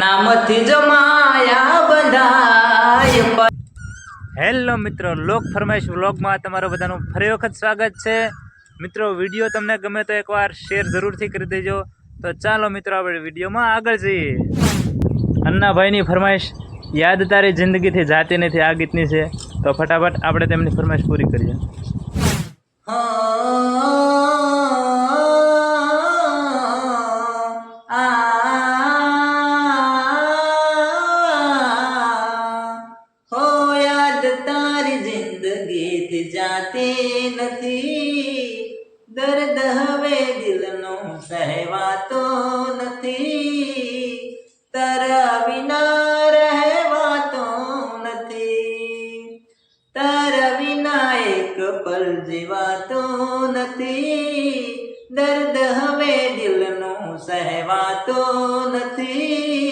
નામથી જમાયા બંધાય. હેલો મિત્રો લોક ફરમાઈશ વ્લોગમાં તમારું બધાનું ફરી વખત સ્વાગત છે. મિત્રો વીડિયો તમને ગમે તો એકવાર શેર જરૂરથી કરી દેજો. તો ચાલો મિત્રો, આપણે વિડીયોમાં આગળ જઈએ. અન્નાભાઈની ફરમાઈશ, યાદ તારી જિંદગીથી જાતી નથી આ ગીતની છે. તો ફટાફટ આપણે તેમની ફરમાઈશ પૂરી કરીએ. દર્દ હવે દિલનો સહેવાતો નથી. તારા વિના રહેવાતો નથી. તારા વિના એક પલ જીવાતો નથી. દર્દ હવે દિલનો સહેવાતો નથી.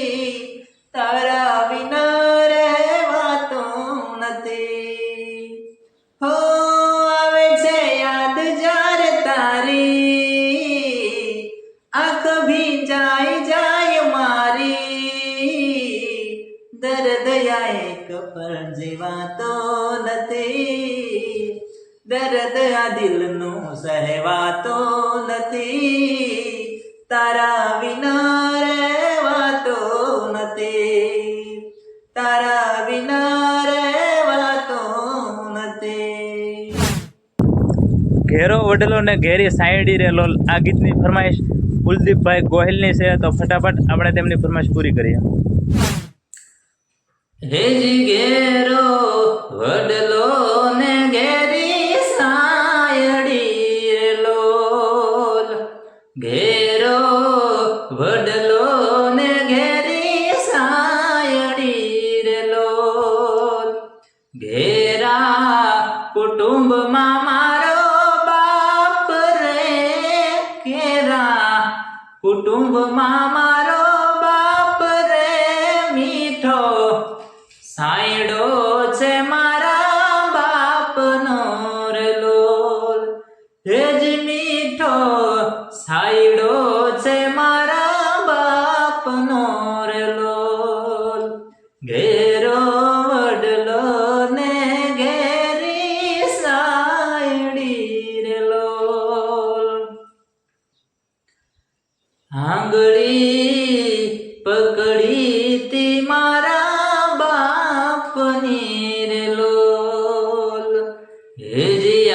આ એક પર જીવાતો નથી. દર્દ આ દિલનો સહેવાતો નથી. તારા વિના રહેવાતો નથી. તારા વિના રહેવાતો નથી. ઘેરો વડલો ને ઘેરી સાયડી રેલો આ ગીતની ફરમાઈશ કુલદીપભાઈ ગોહિલની છે. તો ફટાફટ આપણે તેમની ફરમાઈશ પૂરી કરીએ. હેજી ઘેરો વડલો ને સાયડી લોલ. ઘેરો વડલો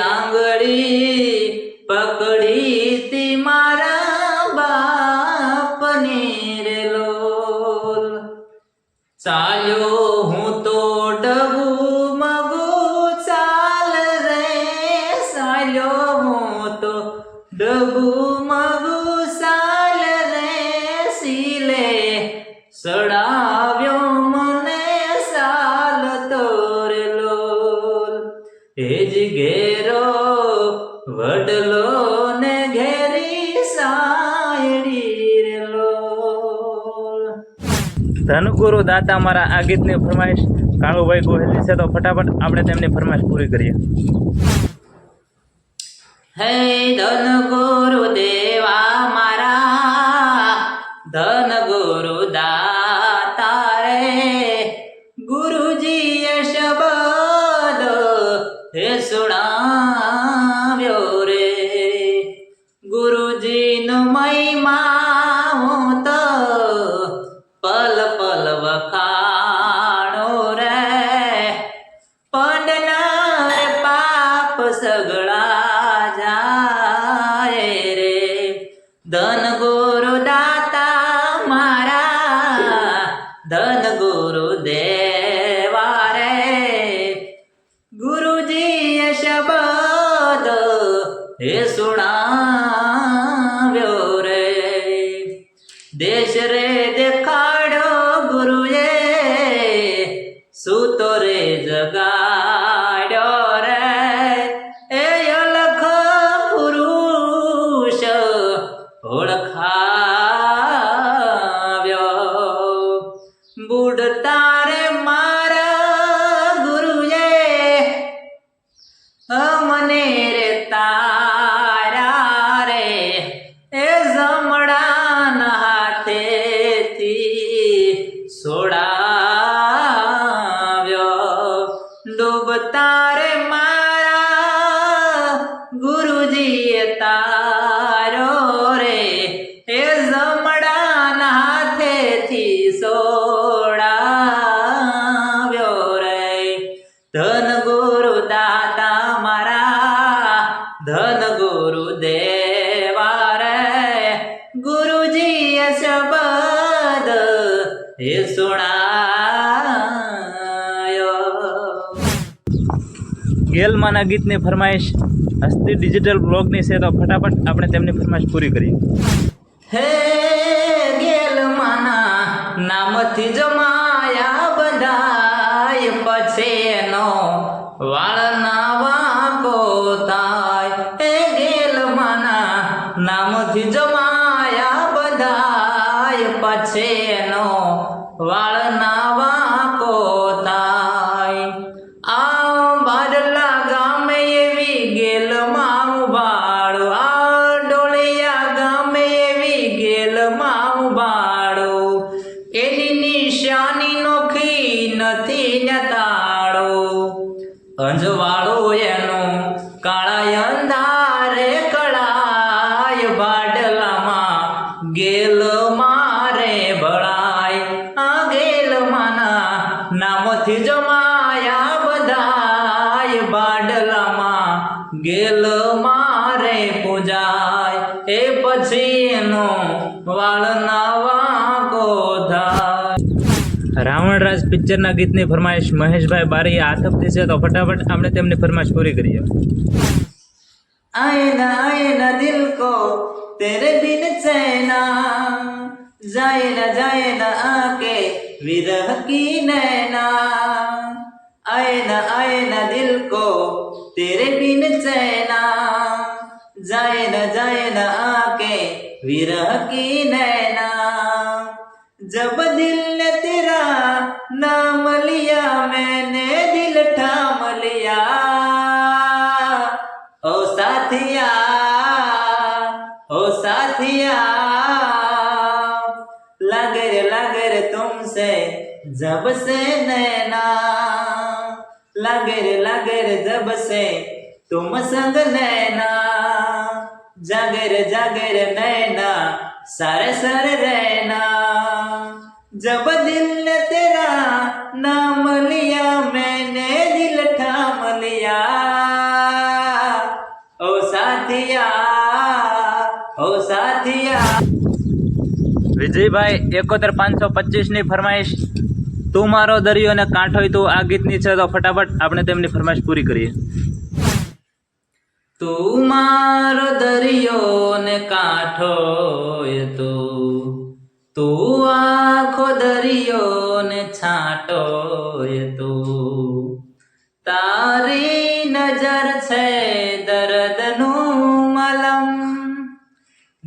આંગળી પકડી તી મારા ધનગુરુ દાતા મારા આ ગીતની ફરમાઈશ કાળુભાઈ ગોહિલની છે તો ફટાફટ આપણે તેમની ફરમાઈશ પૂરી કરીએ. હે ધન ગુરુ દેવા મારા ધન ગુરુ દાતા રે, ગુરુજીએ શબ્દ હે સુણાવ્યો સગળા જાય રે. ધન ગુરુ દાતા મારા, ધન ગુરુ દેવા રે ગુરુજીએ શબ્દ હે સુણાવ્યો રે. દેશ રે બુડતા રે મારા ગુરુએ. અમને રે તારા રે. એ જમડાના હાથેથી સોડાવ્યો. ડૂબતા ધન ગુરુ દેવારે ગુરુજી શબદ હે સુણાયો. ગેલમાના ગીતની ફરમાઈશ હસ્તી ડિજિટલ બ્લોગની છે તો ફટાફટ આપણે તેમની ફરમાઈશ પૂરી કરીએ. હે ગેલમાંના નામથી જમાયા વાળ ના આ બાદલા ગામે એવી ગેલમાં ઉભાડો આ ડોળિયા ગામે એવી ગેલમાં ઉભાડો એની નિશાની નોખી નથી નતાડો અંજવાળો એનો એ પછી એનો વાળ નાવા થાય રાવણ રાજ પિક્ચરના ગીતની ફરમાઈશ મહેશભાઈ બારી આથપતી છે તો ફટાફટ આપણે તેમની ફરમાઈશ પૂરી કરીએ आए ना आए ना दिल को तेरे बिन चैना जाए ना जाए ना आके विरह की नैना आए ना आए ना दिल को तेरे बिन चैना जाए ना जाए ना आके विरह की नैना, जब दिल ने तेरा नाम लिया, मैंने दिल ठाम लिया। ओ साथिया ओ साथिया लगे रे लगे तुमसे जब से नैना लगे रे लगे जब से तुम संग नैना। જાગર જાગર નૈના સારે સારે રૈના જબ દિલ તેરા નામ લિયા, મેને દિલ ઠામ લિયા. ઓ સાથિયા ઓ સાથિયા. વિજયભાઈ, એકોતેર પાંચસો પચીસની ફરમાઈશ. તું મારો દરિયો ને કાંઠો તું આ ગીતની છે તો ફટાફટ આપણે તેમની ફરમાઈશ પૂરી કરીએ. તું મારો દરિયો ને કાંઠો એ તું. તું આખો દરિયો ને છાંટો એ તો. તારી નજર છે દર્દનું મલમ.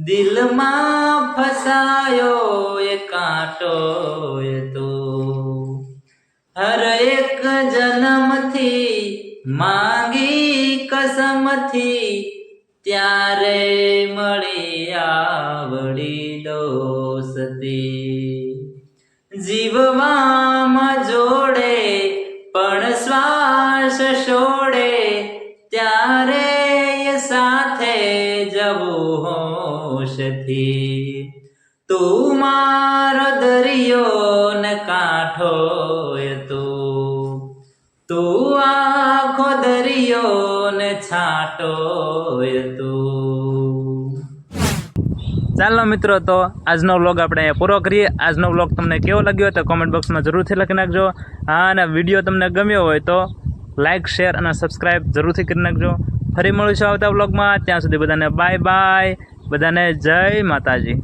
દિલમાં ફસાયો એ કાંટો એ તો. હર એક જન્મથી માંગી કસમથી ત્યારે મળી આવડી દોસ્તી. જીવવામાં જોડે પણ શ્વાસ છોડે, ત્યારે સાથે જવું હોશથી. તું મારો દરિયો ને કાંઠો છાંટો ચાલો મિત્રો, તો આજનો વ્લોગ આપણે અહીંયા પૂરો કરીએ. આજનો વ્લોગ તમને કેવો લાગ્યો તો કોમેન્ટ બોક્સમાં જરૂરથી લખી નાખજો. હા, અને વીડિયો તમને ગમ્યો હોય તો લાઇક શેર અને સબસ્ક્રાઈબ જરૂરથી કરી નાખજો. ફરી મળીશું આવતા વ્લોગમાં ત્યાં સુધી બધાને બાય બાય બધાને જય માતાજી.